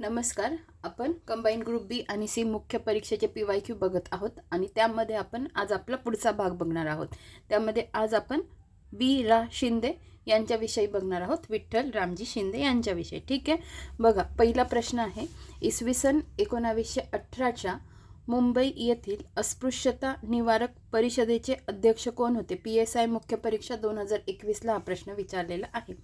नमस्कार आपण combine group बी आणि सी मुख्य परीक्षेचे पी वाय क्यू बघत आहोत आणि त्यामध्ये आपण आज आपला पुढचा भाग बघणार आहोत. त्यामध्ये आज आपण बी रा शिंदे यांच्याविषयी बघणार आहोत विठ्ठल रामजी शिंदे यांच्याविषयी. ठीक आहे? बघा पहिला प्रश्न आहे इसवी सन एकोणावीसशे अठराच्या मुंबई येथील अस्पृश्यता निवारक परिषदेचे अध्यक्ष कोण होते? पी एस आय मुख्य परीक्षा दोन हजार एकवीसला हा प्रश्न विचारलेला आहे.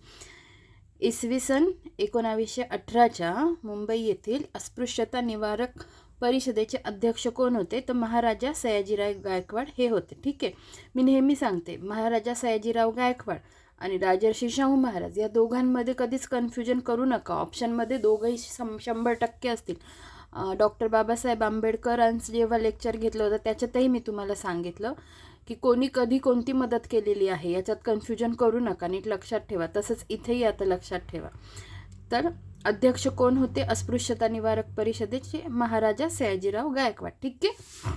इसवी सन एकोणावीसशे अठराच्या मुंबई येथील अस्पृश्यता निवारक परिषदेचे अध्यक्ष कोण होते? तर महाराजा सयाजीराव गायकवाड हे होते. ठीक आहे. मी नेहमी सांगते महाराजा सयाजीराव गायकवाड आणि राजर्षी शाहू महाराज या दोघांमध्ये कधीच कन्फ्युजन करू नका. ऑप्शनमध्ये दोघंही शं शंभर टक्के असतील. डॉक्टर बाबासाहेब आंबेडकरांचं जेव्हा लेक्चर घेतलं होतं त्याच्यातही मी तुम्हाला सांगितलं. की कोणी कधी कोणती मदत केलेली आहे याच्यात कन्फ्युजन करू नका नीट लक्षात ठेवा. तसंच इथेही आता लक्षात ठेवा. तर अध्यक्ष कोण होते? अस्पृश्यता निवारक परिषदेचे महाराजा सयाजीराव गायकवाड. ठीक आहे?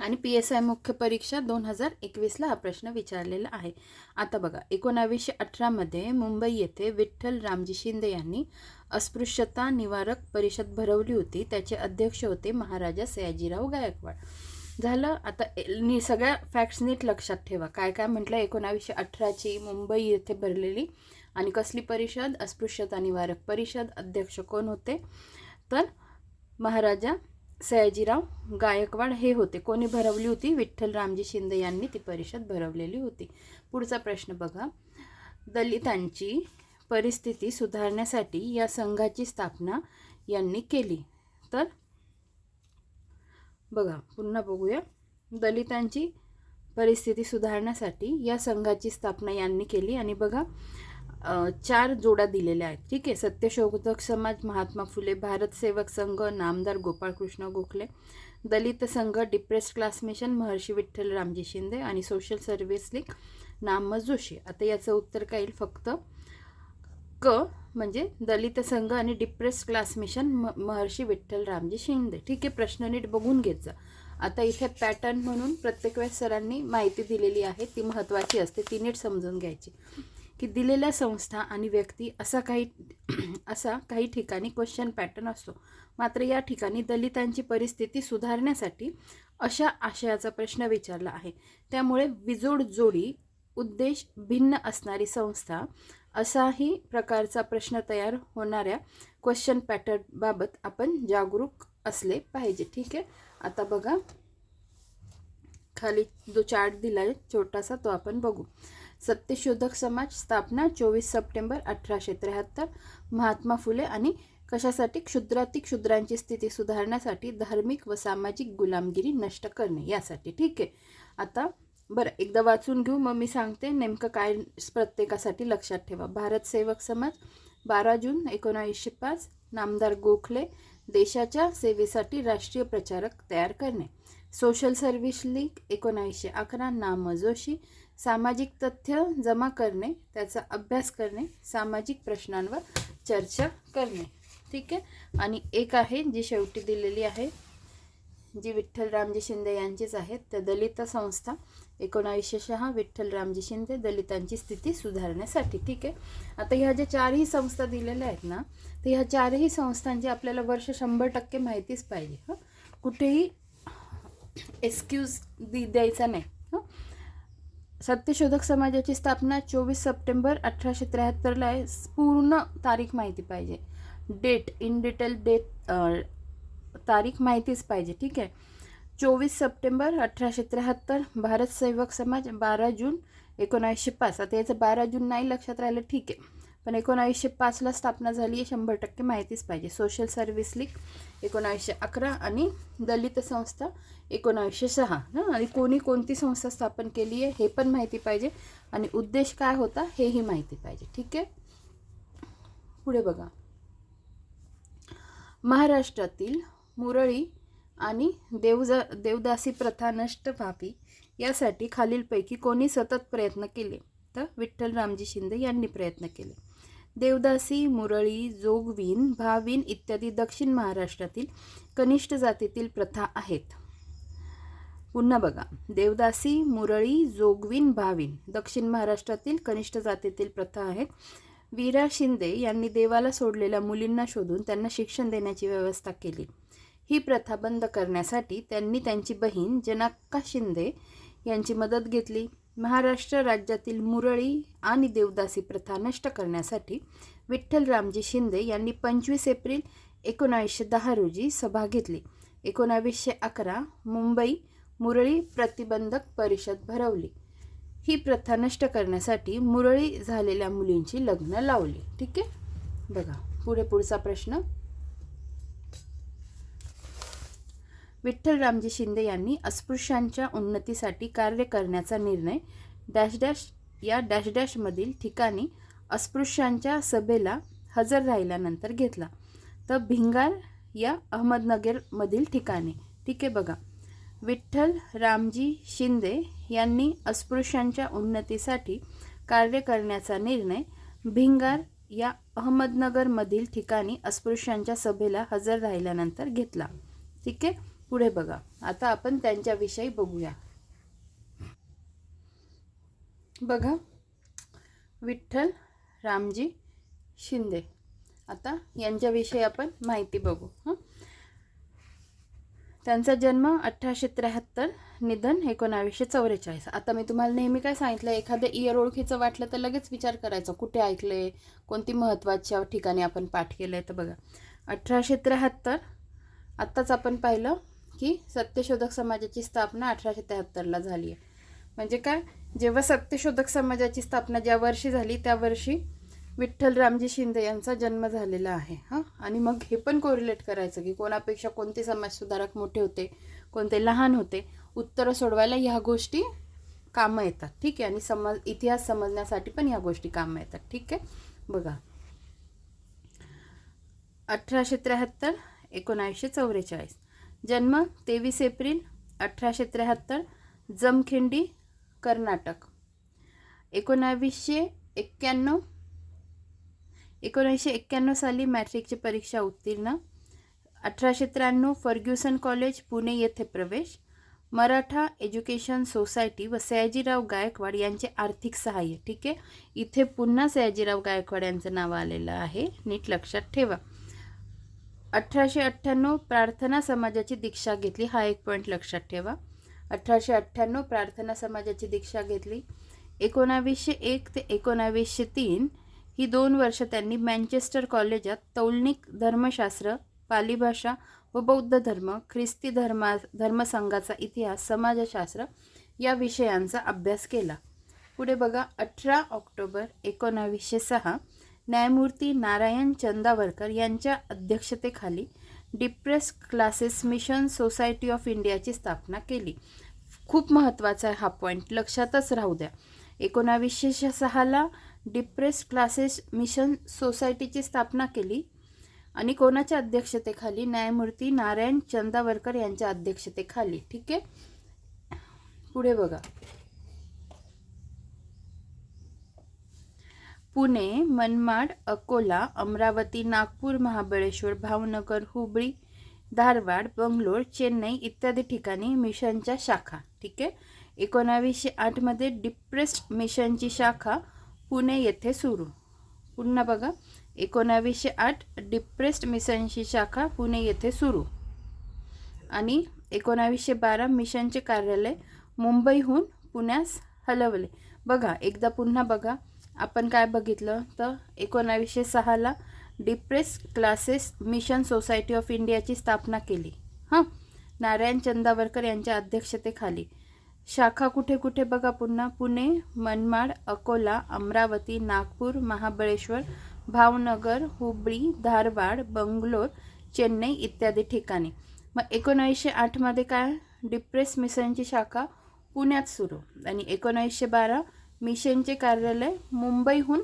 आणि पी एस आय मुख्य परीक्षा दोन हजार एकवीसला हा प्रश्न विचारलेला आहे. आता बघा एकोणावीसशे अठरामध्ये मुंबई येथे विठ्ठल रामजी शिंदे यांनी अस्पृश्यता निवारक परिषद भरवली होती. त्याचे अध्यक्ष होते महाराजा सयाजीराव गायकवाड. झालं आता नि सगळ्या फॅक्ट्स नीट लक्षात ठेवा. काय काय म्हटलं? एकोणावीसशे अठराची मुंबई येथे भरलेली आणि कसली परिषद? अस्पृश्यता निवारक परिषद. अध्यक्ष कोण होते? तर महाराजा सयाजीराव गायकवाड हे होते. कोणी भरवली होती? विठ्ठल रामजी शिंदे यांनी ती परिषद भरवलेली होती. पुढचा प्रश्न बघा. दलितांची परिस्थिती सुधारण्यासाठी या संघाची स्थापना यांनी केली. तर बघा पुन्हा बघूया. दलितांची परिस्थिती सुधारण्यासाठी या संघाची स्थापना यांनी केली आणि बघा चार जोड्या दिलेल्या आहेत. ठीक आहे सत्यशोधक समाज महात्मा फुले भारत सेवक संघ नामदार गोपाळकृष्ण गोखले दलित संघ depressed class mission Maharshi Vitthal Ramji Shinde आणि सोशल सर्व्हिस लीग नामज जोशी. आता याचं उत्तर काय येईल? फक्त क म्हणजे दलित संघ आणि डिप्रेस क्लास मिशन म महर्षी विठ्ठल रामजी शिंदे. ठीक आहे प्रश्न नीट बघून घेत जा आता इथे पॅटर्न म्हणून प्रत्येक वेळेस सरांनी माहिती दिलेली आहे ती महत्त्वाची असते ती नीट समजून घ्यायची. की दिलेल्या संस्था आणि व्यक्ती असा काही असा काही ठिकाणी क्वेश्चन पॅटर्न असतो. मात्र या ठिकाणी दलितांची परिस्थिती सुधारण्यासाठी अशा आशयाचा प्रश्न विचारला आहे. त्यामुळे विजोड जोडी उद्देश भिन्न असणारी संस्था असाही प्रकारचा प्रश्न तयार होणाऱ्या क्वेश्चन पॅटर्नबाबत आपण जागरूक असले पाहिजे. ठीक आहे? आता बघा. खाली जो चार्ट दिला आहे छोटासा तो आपण बघू. सत्यशोधक समाज स्थापना चोवीस सप्टेंबर अठराशे त्र्याहत्तर. महात्मा फुले आणि कशासाठी? क्षुद्राती क्षुद्रांची स्थिती सुधारण्यासाठी धार्मिक व सामाजिक गुलामगिरी नष्ट करणे यासाठी. ठीक आहे? आता बरं एकदा वाचून घेऊ. मग मी सांगते नेमकं काय प्रत्येकासाठी लक्षात ठेवा. भारत सेवक समाज बारा जून एकोणावीसशे पाच नामदार गोखले देशाच्या सेवेसाठी राष्ट्रीय प्रचारक तयार करणे. सोशल सर्व्हिस लीग एकोणावीसशे अकरा नाम जोशी सामाजिक तथ्य जमा करणे त्याचा अभ्यास करणे सामाजिक प्रश्नांवर चर्चा करणे. ठीक आहे? आणि एक आहे जी शेवटी दिलेली आहे जी विठ्ठल रामजी शिंदे यांचीच आहेत त्या दलित संस्था. एकोणावीसशे सहा विठ्ठल रामजी शिंदे दलितांची स्थिती सुधारण्यासाठी ठीक आहे? आता ह्या ज्या चारही संस्था दिलेल्या आहेत ना तर ह्या चारही संस्थांची आपल्याला वर्ष शंभर टक्के माहितीच पाहिजे हं? कुठेही एक्सक्यूज दि द्यायचा नाही हं? सत्यशोधक समाजाची स्थापना चोवीस सप्टेंबर अठराशे त्र्याहत्तरला आहे. पूर्ण तारीख माहिती पाहिजे. डेट इन डिटेल डेट तारीख माहितीच पाहिजे ठीक आहे? चोवीस सप्टेंबर अठराशे त्र्याहत्तर भारत सेवक समाज बारा जून एकोणावीसशे पाच. आता याचं बारा जून नाही लक्षात राहिलं ठीक आहे. पण एकोणावीसशे पाचला स्थापना झाली आहे शंभर टक्के माहितीच पाहिजे. सोशल सर्व्हिस लीग एकोणावीसशे अकरा आणि दलित संस्था एकोणावीसशे सहा. ना आणि कोणी कोणती संस्था स्थापन केली आहे हे पण माहिती पाहिजे. आणि उद्देश काय होता हेही माहिती पाहिजे. ठीक आहे? पुढे बघा. महाराष्ट्रातील मुरळी आणि देवजा देवदासी प्रथा नष्ट व्हावी यासाठी खालीलपैकी कोणी सतत प्रयत्न केले तर विठ्ठल रामजी शिंदे यांनी प्रयत्न केले. देवदासी मुरळी जोगवीन भाविन इत्यादी दक्षिण महाराष्ट्रातील कनिष्ठ जातीतील प्रथा आहेत. पुन्हा बघा. देवदासी मुरळी जोगवीन भाविन दक्षिण महाराष्ट्रातील कनिष्ठ जातीतील प्रथा आहेत. वीरा शिंदे यांनी देवाला सोडलेल्या मुलींना शोधून त्यांना शिक्षण देण्याची व्यवस्था केली. ही प्रथा बंद करण्यासाठी त्यांनी त्यांची बहीण जनाक्का शिंदे यांची मदत घेतली. महाराष्ट्र राज्यातील मुरळी आणि देवदासी प्रथा नष्ट करण्यासाठी विठ्ठल रामजी शिंदे यांनी पंचवीस एप्रिल एकोणावीसशे दहा रोजी सभा घेतली. एकोणावीसशे अकरा मुंबई मुरळी प्रतिबंधक परिषद भरवली. ही प्रथा नष्ट करण्यासाठी मुरळी झालेल्या मुलींची लग्न लावली. ठीक आहे? बघा पुढे पुढचा प्रश्न. विठ्ठल रामजी शिंदे यांनी अस्पृश्यांच्या उन्नतीसाठी कार्य करण्याचा निर्णय डॅश डॅश या डॅश डॅशमधील ठिकाणी अस्पृश्यांच्या सभेला हजर राहिल्यानंतर घेतला. तर भिंगार या अहमदनगरमधील ठिकाणी. ठीक आहे बघा. विठ्ठल रामजी शिंदे यांनी अस्पृश्यांच्या उन्नतीसाठी कार्य करण्याचा निर्णय भिंगार या अहमदनगरमधील ठिकाणी अस्पृश्यांच्या सभेला हजर राहिल्यानंतर घेतला. ठीक आहे? पुढे बघा. आता आपण त्यांच्याविषयी बघूया. बघा. विठ्ठल रामजी शिंदे. आता यांच्याविषयी आपण माहिती बघू. हां? त्यांचा जन्म अठराशे त्र्याहत्तर निधन एकोणावीसशे चौवेचाळीस. आता मी तुम्हाला नेहमी काय सांगितलं एखादं इयर ओळखीचं वाटलं तर लगेच विचार करायचा कुठे ऐकले कोणती महत्त्वाच्या ठिकाणी आपण पाठ केलं आहे तर बघा. अठराशे त्र्याहत्तर आत्ताच आपण पाहिलं की सत्यशोधक समाजाची स्थापना अठराशे त्र्याहत्तरला झाली आहे. म्हणजे काय? जेव्हा सत्यशोधक समाजाची स्थापना ज्या वर्षी झाली त्या वर्षी विठ्ठल रामजी शिंदे यांचा जन्म झालेला आहे. हां? आणि मग हे पण कोरिलेट करायचं की कोणापेक्षा कोणते समाजसुधारक मोठे होते कोणते लहान होते उत्तरं सोडवायला ह्या गोष्टी कामं येतात. ठीक आहे? आणि समज इतिहास समजण्यासाठी पण ह्या गोष्टी कामं येतात. ठीक आहे? बघा. अठराशे त्र्याहत्तर एकोणावीसशे चौवेचाळीस जन्म तेवीस एप्रिल अठराशे त्र्याहत्तर जमखिंडी कर्नाटक. एकोणावीसशे एक्क्याण्णव एकोणीसशे एक्क्याण्णव साली मॅट्रिकची परीक्षा उत्तीर्ण. अठराशे त्र्याण्णव फर्ग्युसन कॉलेज पुणे येथे प्रवेश. मराठा एज्युकेशन सोसायटी व सयाजीराव गायकवाड यांचे आर्थिक सहाय्य. ठीक आहे? इथे पुन्हा सयाजीराव गायकवाड यांचं नाव आलेलं आहे. नीट लक्षात ठेवा. अठराशे अठ्ठ्याण्णव प्रार्थना समाजाची दीक्षा घेतली. हा एक पॉईंट लक्षात ठेवा. अठराशे अठ्ठ्याण्णव प्रार्थना समाजाची दीक्षा घेतली. एकोणावीसशे एक ते एकोणावीसशे तीन ही दोन वर्ष त्यांनी मँचेस्टर कॉलेजात तौलनिक धर्मशास्त्र पाली भाषा व बौद्ध धर्म ख्रिस्ती धर्मा धर्मसंघाचा इतिहास समाजशास्त्र या विषयांचा अभ्यास केला. पुढे बघा अठरा ऑक्टोबर एकोणावीसशे सहा न्यायमूर्ती नारायण चंदावरकर यांच्या अध्यक्षतेखाली depress classes mission society of इंडियाची स्थापना केली. खूप महत्त्वाचा आहे हा पॉईंट लक्षातच राहू द्या. एकोणावीसशे सहाला डिप्रेस क्लासेस मिशन सोसायटीची स्थापना केली आणि कोणाच्या अध्यक्षतेखाली? न्यायमूर्ती नारायण चंदावरकर यांच्या अध्यक्षतेखाली. ठीक आहे? पुढे बघा. पुणे मनमाड अकोला अमरावती नागपूर महाबळेश्वर भावनगर हुबळी धारवाड बंगलोर चेन्नई इत्यादी ठिकाणी मिशनच्या शाखा. ठीक आहे? एकोणावीसशे आठमध्ये डिप्रेस्ड मिशनची शाखा पुणे येथे सुरू. पुन्हा बघा. एकोणावीसशे आठ डिप्रेस्ड मिशनची शाखा पुणे येथे सुरू. आणि एकोणावीसशे बारा मिशनचे कार्यालय मुंबईहून पुण्यास हलवले. बघा एकदा पुन्हा बघा. आपण काय बघितलं तर एकोणावीसशे सहाला depress classes mission society of इंडियाची स्थापना केली. हां? नारायण चंदावरकर यांच्या अध्यक्षतेखाली. शाखा कुठे कुठे बघा पुन्हा. पुणे मनमाड अकोला अमरावती नागपूर महाबळेश्वर भावनगर हुबळी धारवाड बंगलोर चेन्नई इत्यादी ठिकाणी. मग एकोणावीसशे आठमध्ये काय? डिप्रेस मिशनची शाखा पुण्यात सुरू. आणि एकोणावीसशे बारा मिशनचे कार्यालय मुंबईहून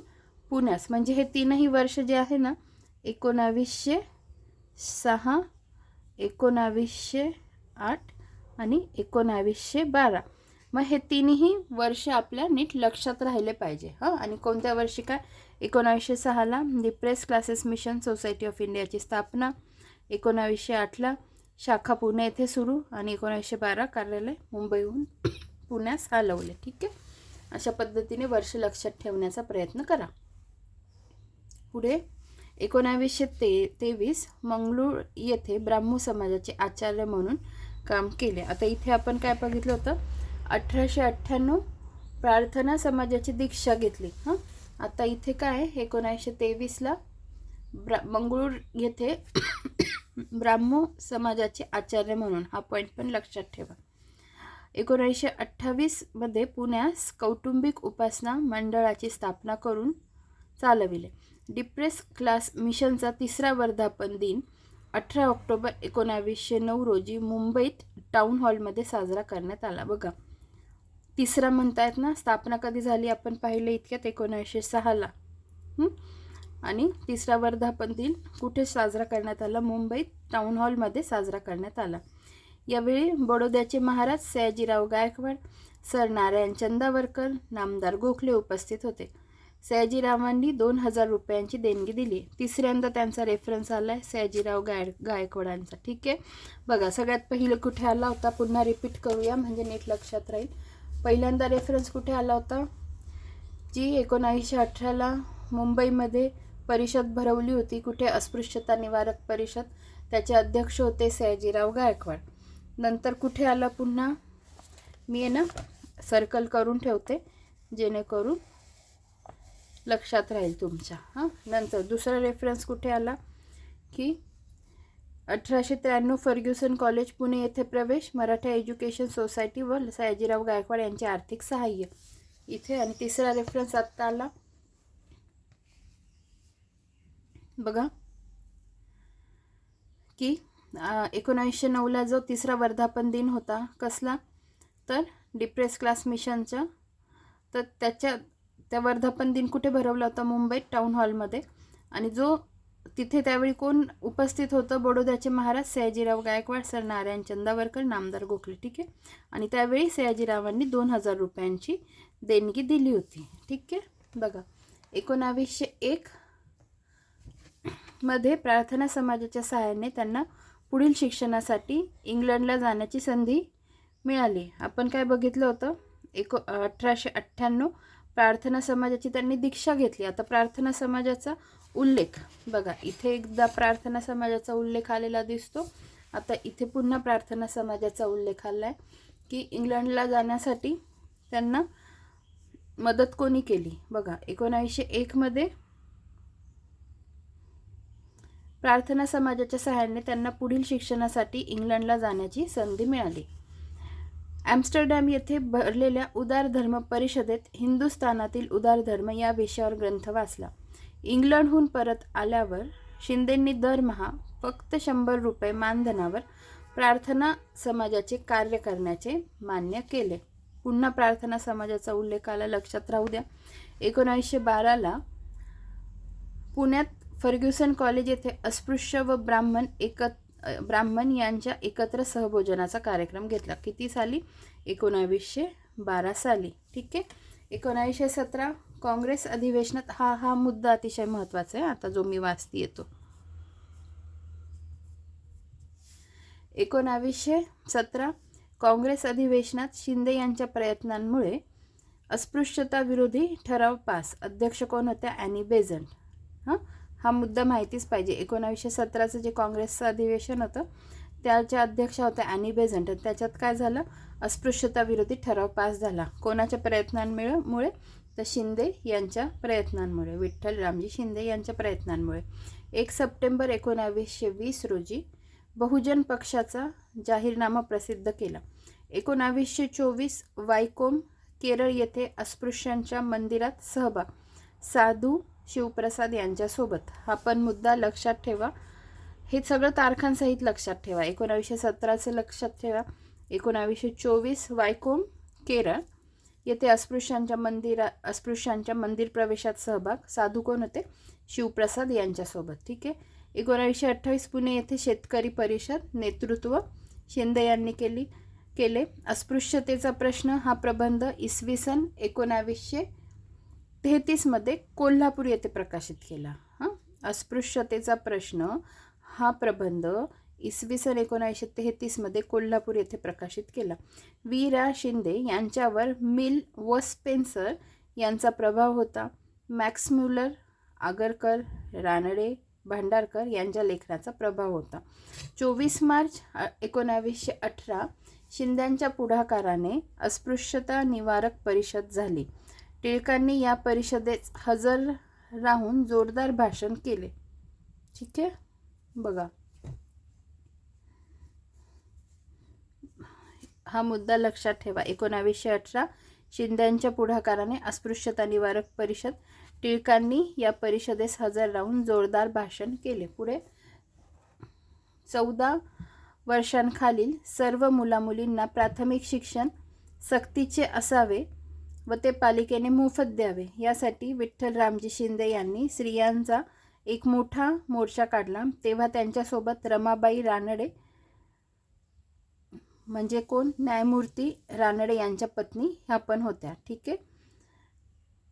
पुण्यास. म्हणजे हे तीनही वर्ष जे आहे ना एकोणावीसशे सहा एकोणावीसशे आठ आणि एकोणावीसशे बारा. मग हे तीनही वर्ष आपल्या नीट लक्षात राहिले पाहिजे. हां? आणि कोणत्या वर्षी काय? एकोणावीसशे सहाला depress classes mission society of इंडियाची स्थापना. एकोणावीसशे आठला शाखा पुणे येथे सुरू आणि एकोणावीसशे बारा कार्यालय मुंबईहून पुण्यास हलवले. ठीक आहे? अशा पद्धतीने वर्ष लक्षात ठेवण्याचा प्रयत्न करा. पुढे एकोणावीसशे ते तेवीस मंगळूर येथे ब्राह्मो समाजाचे आचार्य म्हणून काम केले. आता इथे आपण काय बघितलं होतं? अठराशे अठ्ठ्याण्णव प्रार्थना समाजाची दीक्षा घेतली. हां? आता इथे काय? एकोणावीसशे तेवीसला ब्रा मंगळूर येथे ब्राह्मो समाजाचे आचार्य म्हणून हा पॉईंट पण लक्षात ठेवा. एकोणीसशे अठ्ठावीसमध्ये पुण्यास कौटुंबिक उपासना मंडळाची स्थापना करून चालविले. डिप्रेस क्लास मिशनचा तिसरा वर्धापन दिन अठरा ऑक्टोबर एकोणावीसशे नऊ रोजी मुंबईत टाउन हॉलमध्ये साजरा करण्यात आला. बघा तिसरा म्हणतायत ना स्थापना कधी झाली आपण पाहिलं इतक्यात एकोणीसशे सहाला. आणि तिसरा वर्धापन दिन कुठे साजरा करण्यात आला? मुंबईत टाउन हॉलमध्ये साजरा करण्यात आला. यावेळी बडोद्याचे महाराज सयाजीराव गायकवाड सर नारायण चंदावरकर नामदार गोखले उपस्थित होते. सयाजीरावांनी दोन हजार रुपयांची देणगी दिली. तिसऱ्यांदा त्यांचा रेफरन्स आला आहे सयाजीराव गाय गायकवाडांचा. ठीक आहे? बघा सगळ्यात पहिलं कुठे आला होता? पुन्हा रिपीट करूया म्हणजे नीट लक्षात राहील. पहिल्यांदा रेफरन्स कुठे आला होता? जी एकोणावीसशे अठराला मुंबईमध्ये परिषद भरवली होती. कुठे? अस्पृश्यता निवारक परिषद. त्याचे अध्यक्ष होते सयाजीराव गायकवाड. नंतर कुठे आला पुन्हा? मी आहे ना सर्कल करून ठेवते जेणेकरून लक्षात राहील तुमच्या. हां? नंतर दुसरा रेफरन्स कुठे आला? की अठराशे त्र्याण्णव फर्ग्युसन कॉलेज पुणे येथे प्रवेश मराठा एज्युकेशन सोसायटी व सयाजीराव गायकवाड यांचे आर्थिक सहाय्य. इथे आणि तिसरा रेफरन्स आत्ता आला. बघा. की एकोणावीसशे नऊला जो तिसरा वर्धापन दिन होता कसला? तर डिप्रेस क्लास मिशनचा तर त्याच्या त्या वर्धापन दिन कुठे भरवला होता? मुंबईत टाऊन हॉलमध्ये आणि जो तिथे त्यावेळी कोण उपस्थित होतं? बडोद्याचे महाराज सयाजीराव गायकवाड सर नारायण चंदावरकर नामदार गोखले ठीक आहे? आणि त्यावेळी सयाजीरावांनी दोन हजार रुपयांची देणगी दिली होती ठीक आहे? बघा एकोणावीसशे एक मध्ये प्रार्थना समाजाच्या सहाय्याने त्यांना पुढील शिक्षणासाठी इंग्लंडला जाण्याची संधी मिळाली. आपण काय बघितलं होतं? एको अठराशे अठ्ठ्याण्णव प्रार्थना समाजाची त्यांनी दीक्षा घेतली. आता प्रार्थना समाजाचा उल्लेख बघा. इथे एकदा प्रार्थना समाजाचा उल्लेख आलेला दिसतो. आता इथे पुन्हा प्रार्थना समाजाचा उल्लेख आला आहे की इंग्लंडला जाण्यासाठी त्यांना मदत कोणी केली? बघा एकोणावीसशे एकमध्ये प्रार्थना समाजाच्या सहाय्याने त्यांना पुढील शिक्षणासाठी इंग्लंडला जाण्याची संधी मिळाली. ॲम्स्टरडॅम येथे भरलेल्या उदार धर्म परिषदेत हिंदुस्थानातील उदार धर्म या विषयावर ग्रंथ वाचला. इंग्लंडहून परत आल्यावर शिंदेंनी दरमहा फक्त शंभर रुपये मानधनावर प्रार्थना समाजाचे कार्य करण्याचे मान्य केले. पुन्हा प्रार्थना समाजाचा उल्लेख आला. लक्षात राहू द्या एकोणावीसशे बाराला पुण्यात फर्ग्युसन कॉलेज येथे अस्पृश्य व ब्राह्मण एकत ब्राह्मण यांच्या एकत्र सहभोजनाचा कार्यक्रम घेतला. किती साली? एकोणावीसशे बारा साली. ठीक आहे? एकोणावीसशे सतरा काँग्रेस अधिवेशनात हा हा मुद्दा अतिशय महत्त्वाचा आहे. आता जो मी वाचती येतो. एकोणावीसशे सतरा काँग्रेस अधिवेशनात शिंदे यांच्या प्रयत्नांमुळे अस्पृश्यता विरोधी ठराव पास. अध्यक्ष कोण होत्या? Annie Besant. हां? हा मुद्दा माहितीच पाहिजे. एकोणावीसशे सतराचं जे काँग्रेसचं अधिवेशन होतं त्याच्या अध्यक्ष होत्या ॲनी बेझंट. त्याच्यात काय झालं? अस्पृश्यता विरोधी ठराव पास झाला. कोणाच्या प्रयत्नांमुळे? मुळे तर शिंदे यांच्या प्रयत्नांमुळे. विठ्ठल रामजी शिंदे यांच्या प्रयत्नांमुळे. एक सप्टेंबर एकोणावीसशे वीस रोजी बहुजन पक्षाचा जाहीरनामा प्रसिद्ध केला. एकोणावीसशे चोवीस वायकोम केरळ येथे अस्पृश्यांच्या मंदिरात सहभाग. साधू शिवप्रसाद यांच्यासोबत. हा पण मुद्दा लक्षात ठेवा. हे सगळं तारखांसहित लक्षात ठेवा. एकोणावीसशे सतराचं लक्षात ठेवा. एकोणावीसशे चोवीस वायकोम केरळ. येथे अस्पृश्यांच्या मंदिरा अस्पृश्यांच्या मंदिर प्रवेशात सहभाग. साधू कोण होते? शिवप्रसाद यांच्यासोबत. ठीक आहे? एकोणावीसशे अठ्ठावीस पुणे येथे शेतकरी परिषद नेतृत्व शिंदे यांनी केली केले. अस्पृश्यतेचा प्रश्न हा प्रबंध इसवी सन एकोणावीसशे तेहतीसमध्ये कोल्हापूर येथे प्रकाशित केला. हां? अस्पृश्यतेचा प्रश्न हा प्रबंध इसवी सन एकोणीसशे तेहतीसमध्ये कोल्हापूर येथे प्रकाशित केला. वी रा शिंदे यांच्यावर मिल व स्पेन्सर यांचा प्रभाव होता. मॅक्स म्युलर आगरकर रानडे भांडारकर यांच्या लेखनाचा प्रभाव होता. चोवीस मार्च एकोणावीसशे अठरा शिंद्यांच्या पुढाकाराने अस्पृश्यता निवारक परिषद झाली. टिळकांनी या परिषदेत हजर राहून जोरदार भाषण केले. ठीक आहे? बघा. हा मुद्दा लक्षात ठेवा. एकोणावीसशे अठरा शिंद्यांच्या पुढाकाराने अस्पृश्यता निवारक परिषद. टिळकांनी या परिषदेस हजर राहून जोरदार भाषण केले. पुढे. चौदा वर्षांखालील सर्व मुलामुलींना प्राथमिक शिक्षण सक्तीचे असावे. व ते पालिकेने मोफत द्यावे. यासाठी विठ्ठल रामजी शिंदे यांनी स्त्रियांचा एक मोठा मोर्चा काढला. तेव्हा त्यांच्यासोबत रमाबाई रानडे म्हणजे कोण? न्यायमूर्ती रानडे यांच्या पत्नी ह्या पण होत्या. ठीक आहे?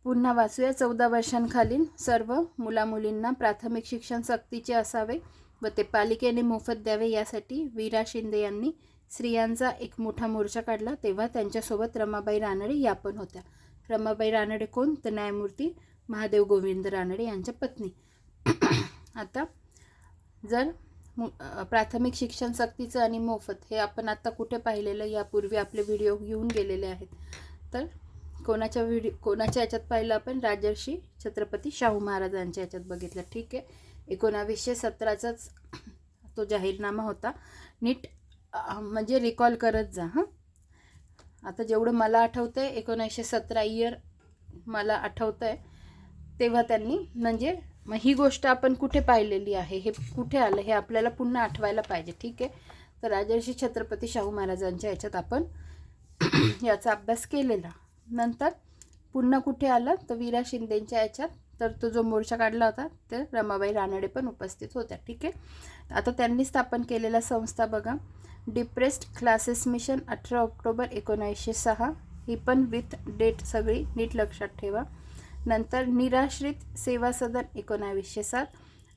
पुन्हा वाचूया. चौदा वर्षांखालील सर्व मुलामुलींना प्राथमिक शिक्षण सक्तीचे असावे व ते पालिकेने मोफत द्यावे. यासाठी वीरा शिंदे यांनी स्त्रियांचा एक मोठा मोर्चा काढला. तेव्हा त्यांच्यासोबत रमाबाई रानडे या पण होत्या. रमाबाई रानडे कोण? तर न्यायमूर्ती महादेव गोविंद रानडे यांच्या पत्नी. आता जर प्राथमिक शिक्षण सक्तीचं आणि मोफत हे आपण आता कुठे पाहिलेलं यापूर्वी आपले व्हिडिओ घेऊन गेलेले आहेत. तर कोणाच्या व्हिडिओ कोणाच्या याच्यात पाहिलं आपण? राजर्षी छत्रपती शाहू महाराजांच्या याच्यात बघितलं. ठीक आहे. एकोणावीसशे सतराचाच तो जाहीरनामा होता. नीट म्हणजे रिकॉल करत जा हां. आता जेवढं मला आठवतं आहे एकोणीसशे सतरा इयर मला आठवतं आहे तेव्हा त्यांनी म्हणजे मग ही गोष्ट आपण कुठे पाहिलेली आहे हे कुठे आलं हे आपल्याला पुन्हा आठवायला पाहिजे ठीक आहे? तर राजर्षी छत्रपती शाहू महाराजांच्या याच्यात आपण याचा अभ्यास केलेला. नंतर पुन्हा कुठे आलं तर वीरा शिंदेंच्या याच्यात तर तो जो मोर्चा काढला होता तर रमाबाई रानडे पण उपस्थित होत्या ठीक आहे? आता त्यांनी स्थापन केलेल्या संस्था बघा डिप्रेस्ड क्लासेस मिशन अठरा ऑक्टोबर एकोणीसशे सहा. ही पण विथ डेट सगळी नीट लक्षात ठेवा. नंतर निराश्रित सेवा सदन एकोणावीसशे सात.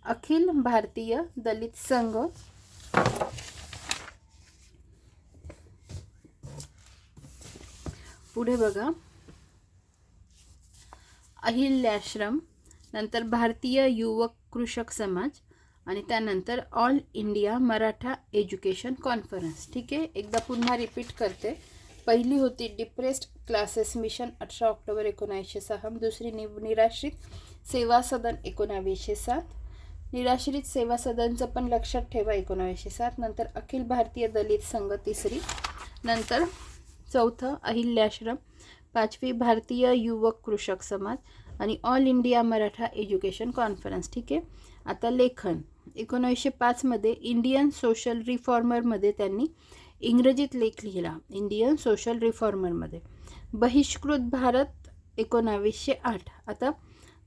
अखिल भारतीय दलित संघ. पुढे बघा. अहिल्याश्रम. नंतर भारतीय युवक कृषक समाज. आणि त्यानंतर all India Maratha education conference. ठीक आहे? एकदा पुन्हा रिपीट करते. पहिली होती डिप्रेस्ड क्लासेस मिशन अठरा ऑक्टोबर एकोणावीसशे सहा. दुसरी नि निराश्रित सेवा सदन एकोणावीसशे सात. निराश्रित सेवा सदनचं पण लक्षात ठेवा एकोणावीसशे सात. नंतर अखिल भारतीय दलित संघ तिसरी. नंतर चौथं अहिल्याश्रम पाचवी भारतीय युवक कृषक समाज आणि all India Maratha education conference. ठीक आहे? आता लेखन. एकोणीसशे पाचमध्ये इंडियन सोशल रिफॉर्मरमध्ये त्यांनी इंग्रजीत लेख लिहिला. इंडियन सोशल रिफॉर्मरमध्ये बहिष्कृत भारत एकोणावीसशे आठ. आता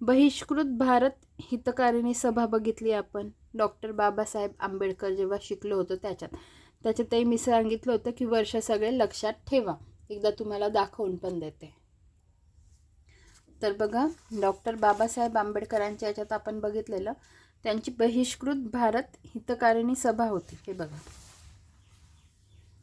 बहिष्कृत भारत हितकारिणी सभा बघितली आपण. डॉक्टर बाबासाहेब आंबेडकर जेव्हा शिकलो होतो त्याच्यात. त्याच्यातही मी सांगितलं होतं की वर्ष सगळे लक्षात ठेवा. एकदा तुम्हाला दाखवून पण देते. तर बघा डॉक्टर बाबासाहेब आंबेडकरांच्या याच्यात आपण बघितलेलं त्यांची बहिष्कृत भारत हितकारिणी सभा होती. हे बघा.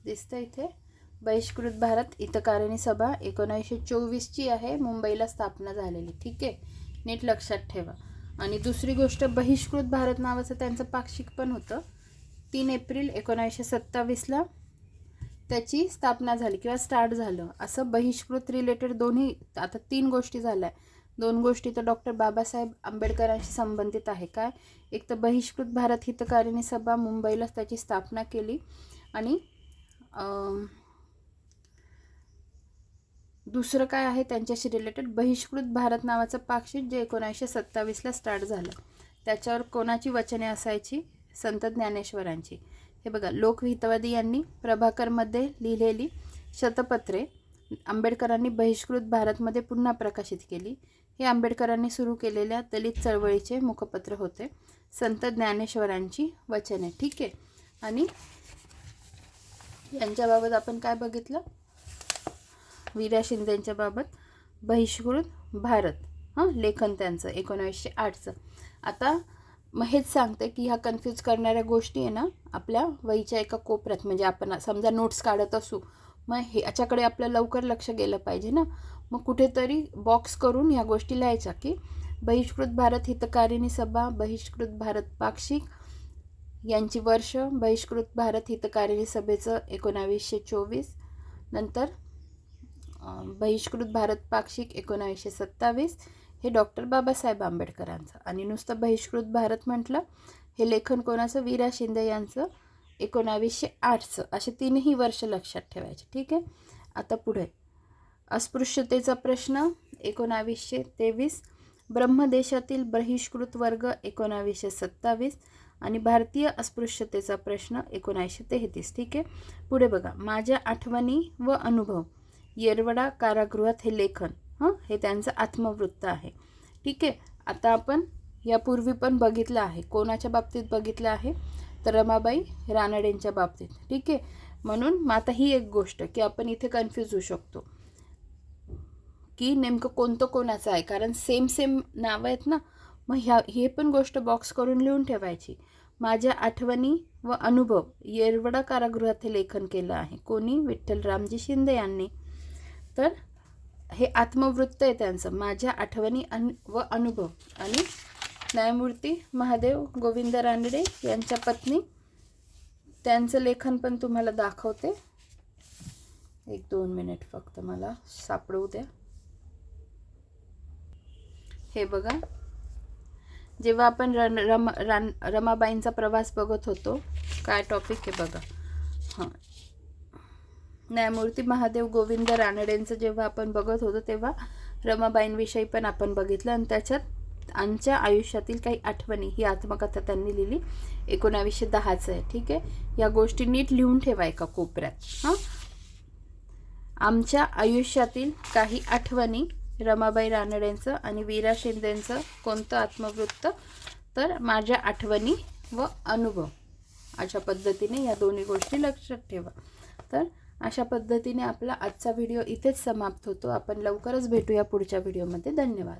दिसतं इथे. बहिष्कृत भारत हितकारिणी सभा एकोणीसशे चोवीसची आहे. मुंबईला स्थापना झालेली. ठीक आहे? नीट लक्षात ठेवा. आणि दुसरी गोष्ट बहिष्कृत भारत नावाचं त्यांचं पाक्षिक पण होतं. तीन एप्रिल एकोणीसशे सत्तावीसला त्याची स्थापना झाली किंवा स्टार्ट झालं. असं बहिष्कृत रिलेटेड दोन्ही आता तीन गोष्टी झाल्या. दोन गोष्टी तर डॉक्टर बाबासाहेब आंबेडकरांशी संबंधित आहे. काय? एक तर बहिष्कृत भारत हितकारिणी सभा मुंबईलाच त्याची स्थापना केली आणि दुसरं काय आहे त्यांच्याशी रिलेटेड बहिष्कृत भारत नावाचं पाक्षिक जे एकोणीसशे सत्तावीसला स्टार्ट झालं. त्याच्यावर कोणाची वचने असायची? संत ज्ञानेश्वरांची. हे बघा लोकहितवादी यांनी प्रभाकरमध्ये लिहिलेली शतपत्रे आंबेडकरांनी बहिष्कृत भारतमध्ये पुन्हा प्रकाशित केली. हे आंबेडकरांनी सुरू केलेल्या दलित चळवळीचे मुखपत्र होते. संत ज्ञानेश्वरांची वचने ठीक आहे? आणि यांच्याबाबत आपण काय बघितलं? वीरा शिंदेंच्या बाबत बहिष्कृत भारत हां? लेखन त्यांचं एकोणावीसशे आठचं. आता मग हेच सांगते की ह्या कन्फ्यूज करणाऱ्या गोष्टी आहे ना आपल्या वहीच्या एका कोपऱ्यात. म्हणजे आपण समजा नोट्स काढत असू मग हे याच्याकडे आपलं लवकर लक्ष गेलं पाहिजे ना. मग कुठेतरी बॉक्स करून ह्या गोष्टी लिहायच्या की बहिष्कृत भारत हितकारिणी सभा बहिष्कृत भारत पाक्षिक यांची वर्ष बहिष्कृत भारत हितकारिणी सभेचं एकोणावीसशे चोवीस नंतर बहिष्कृत भारत पाक्षिक एकोणावीसशे सत्तावीस हे डॉक्टर बाबासाहेब आंबेडकरांचं. आणि नुसतं बहिष्कृत भारत म्हटलं हे लेखन कोणाचं? वीरा शिंदे यांचं. एकोणावीसशे आठचं. असे तीनही वर्ष लक्षात ठेवायचे. ठीक आहे? आता पुढे. अस्पृश्यतेचा प्रश्न एकोणावीसशे तेवीस. ब्रह्मदेशातील बहिष्कृत वर्ग एकोणावीसशे सत्तावीस. आणि भारतीय अस्पृश्यतेचा प्रश्न एकोणावीसशे तेहतीस. ठीक आहे? पुढे बघा. माझ्या आठवणी व अनुभव. येरवडा कारागृहात हे लेखन हं? हे त्यांचं आत्मवृत्त आहे. ठीक आहे? आता आपण यापूर्वी पण बघितलं आहे. कोणाच्या बाबतीत बघितलं आहे? तर रमाबाई रानडेंच्या बाबतीत. ठीक आहे? म्हणून मग आता ही एक गोष्ट की आपण इथे कन्फ्यूज होऊ शकतो. की नेमकं कोणतं कोणाचं आहे? कारण सेम सेम नावं आहेत ना? मग ह्या हे पण गोष्ट बॉक्स करून लिहून ठेवायची. माझ्या आठवणी व अनुभव येरवडा कारागृहात हे लेखन केलं आहे. कोणी? विठ्ठल रामजी शिंदे यांनी. तर हे आत्मवृत्त आहे त्यांचं. माझ्या आठवणी अन व अनुभव. आणि न्यायमूर्ती महादेव गोविंद रानडे यांच्या पत्नी. त्यांचं लेखन पण तुम्हाला दाखवते. एक दोन मिनिट फक्त मला सापडू द्या. हे बघा. जेव्हा आपण रन रम रान रमाबाईंचा प्रवास बघत होतो काय टॉपिक आहे बघा. हां. न्यायमूर्ती महादेव गोविंद रानडेंचं जेव्हा आपण बघत होतो तेव्हा रमाबाईंविषयी पण आपण बघितलं. आणि त्याच्यात आमच्या आयुष्यातील काही आठवणी ही आत्मकथा त्यांनी लिहिली. एकोणावीसशे दहाचं आहे ठीक आहे? या गोष्टी नीट लिहून ठेवाय का कोपऱ्यात. हां. आमच्या आयुष्यातील काही आठवणी रमाबाई रानडेंचं आणि वीरा शिंदेंचं कोणतं आत्मवृत्त? तर माझ्या आठवणी व अनुभव. अशा पद्धतीने या दोन्ही गोष्टी लक्षात ठेवा. तर अशा पद्धतीने आपला आजचा व्हिडिओ इथेच समाप्त होतो. आपण लवकरच भेटूया पुढच्या व्हिडिओमध्ये. धन्यवाद.